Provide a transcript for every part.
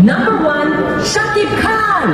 number one Shakib Khan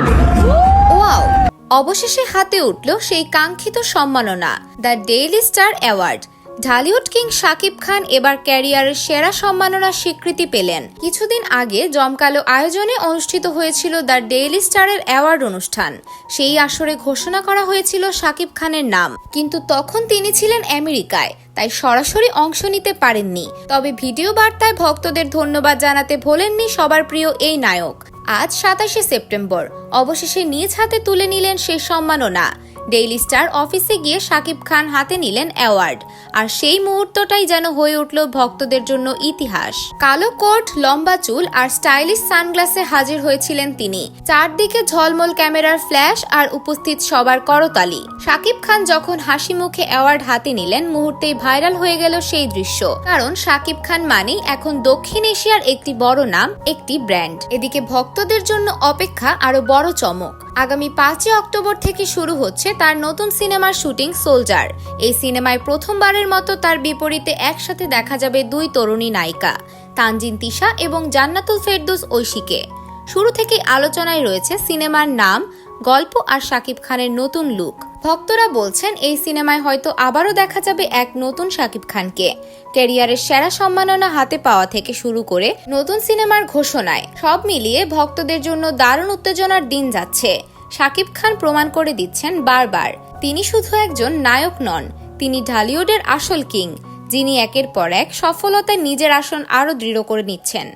অবশেষে হাতে উঠল সেই কাঙ্ক্ষিত সম্মাননা the Daily Star award Dhallywood king Shakib Khan এবার ক্যারিয়ারের সেরা সম্মাননার স্বীকৃতি পেলেন। কিছুদিন আগে জমকালো আয়োজনে অনুষ্ঠিত হয়েছিল দ্য ডেইলি স্টারের অ্যাওয়ার্ড অনুষ্ঠান। সেই আসরে ঘোষণা করা হয়েছিল শাকিব খানের নাম। কিন্তু তখন তিনি ছিলেন আমেরিকায়, তাই সরাসরি অংশ নিতে পারেননি। তবে ভিডিও বার্তায় ভক্তদের ধন্যবাদ জানাতে ভোলেননি সবার প্রিয় এই নায়ক। আজ সাতাশে সেপ্টেম্বর। অবশেষে নিজ হাতে তুলে নিলেন সেই সম্মাননা। ডেইলি স্টার অফিসে গিয়ে শাকিব খান হাতে নিলেন অ্যাওয়ার্ড। আর সেই মুহূর্তটাই যেন হয়ে উঠল ভক্তদের জন্য ইতিহাস। কালো কোট, লম্বা চুল আর স্টাইলিশ সানগ্লাসে হাজির হয়েছিলেন তিনি। চারদিকে ঝলমল ক্যামেরার ফ্ল্যাশ আর উপস্থিত সবার করতালি। শাকিব খান যখন হাসি মুখে অ্যাওয়ার্ড হাতে নিলেন, মুহূর্তেই ভাইরাল হয়ে গেল সেই দৃশ্য। কারণ শাকিব খান মানেই এখন দক্ষিণ এশিয়ার একটি বড় নাম, একটি ব্র্যান্ড। এদিকে ভক্তদের জন্য অপেক্ষা আরও বড় চমক। আগামী পাঁচই অক্টোবর থেকে শুরু হচ্ছে তার নতুন সিনেমার শুটিং সোলজার। এই সিনেমায় প্রথমবারের মতো তার বিপরীতে একসাথে দেখা যাবে দুই তরুণী নায়িকা, তানজিন তিশা এবং জান্নাতুল ফেরদুস ঐশীকে। শুরু থেকেই আলোচনায় রয়েছে সিনেমার নাম গল্প আর শাকিব খানের নতুন লুক। ভক্তরা বলছেন, এই সিনেমায় হয়তো আবারও দেখা যাবে এক নতুন শাকিব খানকে। ক্যারিয়ারের সেরা সম্মাননা হাতে পাওয়া থেকে শুরু করে নতুন সিনেমার ঘোষণায় সব মিলিয়ে ভক্তদের জন্য দারুণ উত্তেজনার দিন যাচ্ছে। শাকিব খান প্রমাণ করে দিচ্ছেন বারবার, তিনি শুধু একজন নায়ক নন, তিনি ঢালিউডের আসল কিং, যিনি একের পর এক সফলতায় নিজের আসন আরও দৃঢ় করে নিচ্ছেন।